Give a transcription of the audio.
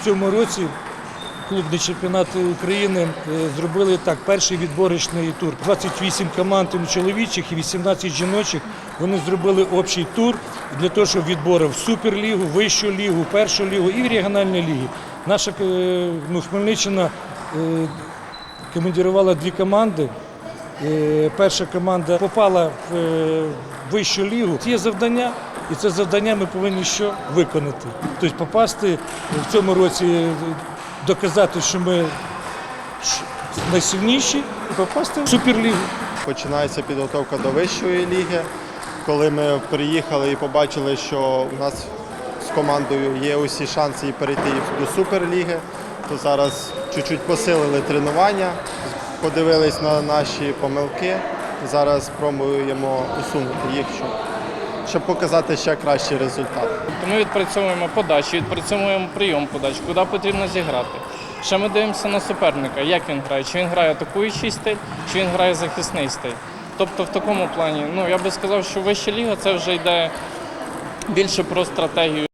В цьому році клубний чемпіонат України е, зробили так, перший відборочний тур. 28 команд чоловічих і 18 жіночих. Вони зробили общий тур для того, щоб відбори в Суперлігу, Вищу лігу, першу лігу і в регіональні ліги. Наша е, ну, Хмельниччина е, командирувала дві команди. Перша команда попала в вищу лігу. Є завдання, і це завдання ми повинні що виконати. Тобто попасти в цьому році, е, доказати, що ми найсильніші, і попасти в суперлігу. Починається підготовка до вищої ліги. Коли ми приїхали і побачили, що у нас з командою є усі шанси перейти до суперліги, то зараз чуть-чуть посилили тренування, подивились на наші помилки. Зараз спробуємо усунути їх, щоб, показати ще кращий результат. Ми відпрацьовуємо подачі, відпрацьовуємо прийом подач, куди потрібно зіграти. Ще ми дивимося на суперника, як він грає, чи він грає атакуючий стиль, чи він грає захисний стиль. Тобто в такому плані, ну я би сказав, що вища ліга це вже йде більше про стратегію.